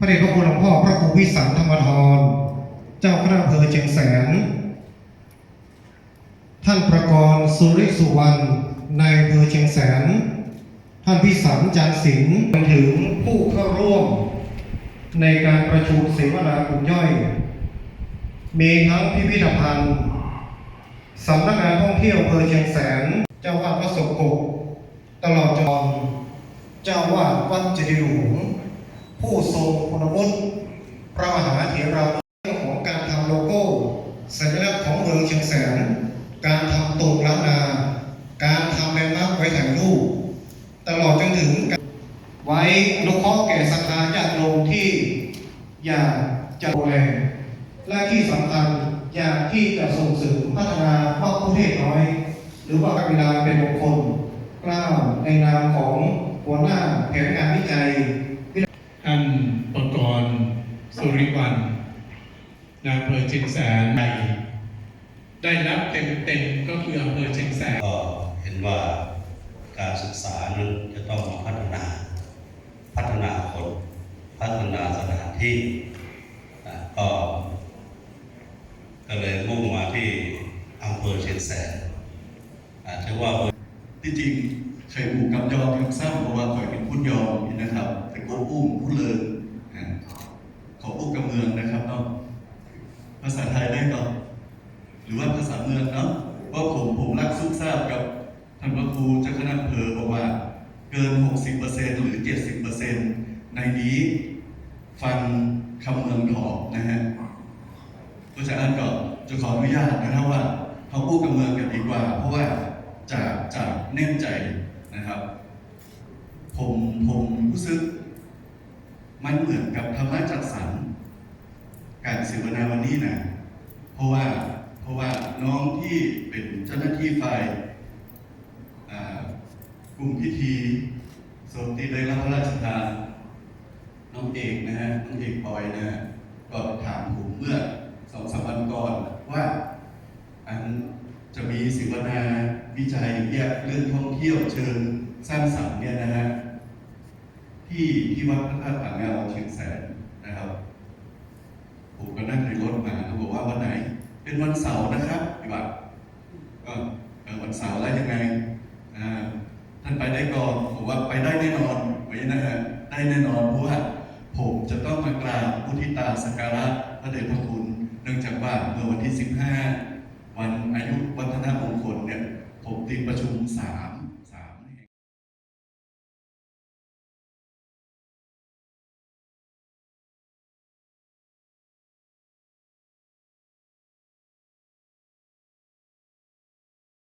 พระเดชพระคุณหลวงพ่อพระครูวิสันธรรมทรเจ้าคณะอำเภอเชียงแสน ท่านประกรณ์สุริสุวรรณในายอำเภอเชียงแสน ท่านพิสันจันทร์สิงห์รวมถึงผู้เข้าร่วม ในการประชุมเสวนากลุ่มย่อย มีทั้งพิพิธภัณฑ์สำนักงานท่องเที่ยวอำเภอเชียงแสน เจ้าวาดวัดสมกกตลอดจนเจ้าวาดวัดเจดีย์หลวง ผู้ทรงคุณวุฒิพระมหาเถระเรื่องของการทำโลโก้ สัญลักษณ์ของเมืองเชียงแสน การทำตูงล้านนา การทำแลนมาร์ไว้ถ่ายรูป ตลอดจนถึงการไว้อนุเคราะห์แก่ศรัทธาญาติโยมที่อยากจะดูแลและที่สำคัญอยากที่จะส่งเสริมพัฒนาพระพุทธเทศน้อย หรือว่าพระบิดาเป็นมงคลกล้าวในนามของหัวหน้าแผนงานวิจัย ท่านประกรณ์ สุริวันนายอำเภอเชียงแสนในได้รับเต็มๆก็คืออำเภอเชียงแสนก็เห็นว่าการศึกษานั้นจะต้องมาพัฒนา พัฒนาคน พัฒนาสถานที่อะก็ก็เลยมุ่งมาที่อำเภอเชียงแสนอะถือว่าที่จริงเคยผูกกำยอมยังทราบเพราะว่าเคยเป็นพุ่นยอมนี่นะครับ แต่กูอุ้มพุ่นเลย อ่าขออุ้กับเมืองนะครับเนาะภาษาไทยได้ก่อนหรือว่าภาษาเมืองเนาะเพราผมผมรักซุกทราบกับท่านพระครูเจ้าคณะอำเภอบอกว่าเกิน 60%หรือ 70%ในนี้ฟังคำเมืองถอกนะฮะเพราะฉะนั้นจะขออนุญาตนะครับว่าเขาพูดกับเมืองกันดีกว่า เพราะว่าจากจากแน่นใจนะครับ ผมผมรู้สึก มันเหมือนกับธรรมะจัดสรรการเสวนาวันนี้นะเพราะว่าเพราะว่าน้องที่เป็นเจ้าหน้าที่ฝ่ายกลุ่มพิธีสมติได้รับพระราชทานน้องเอกนะฮะน้องเอกปอยนะฮะก็ถามผมเมื่อสองสามวันก่อนว่าอันจะมีสิวนาวิจัยเรื่องท่องเที่ยวเชิงสร้างสรรค์เนี่ยนะฮะ ที่ที่วัดพระธาตุผาเงาเชียงแสนนะครับ ผมก็นั่งในรถมาเขาบอกว่าวันไหน เป็นวันเสาร์นะครับพี่บัตก็วันเสาร์แล้วยังไงท่านไปได้ก่อนผมว่าไปได้แน่นอนไว้นะฮะได้แน่นอนเพราะว่าผมจะต้องมากราบพุทิตาสักการะพระเดชพระคุณเนื่องจากว่าเมื่อวันที่ 15 วันอายุวัฒนมงคลเนี่ยผมติดประชุมสาม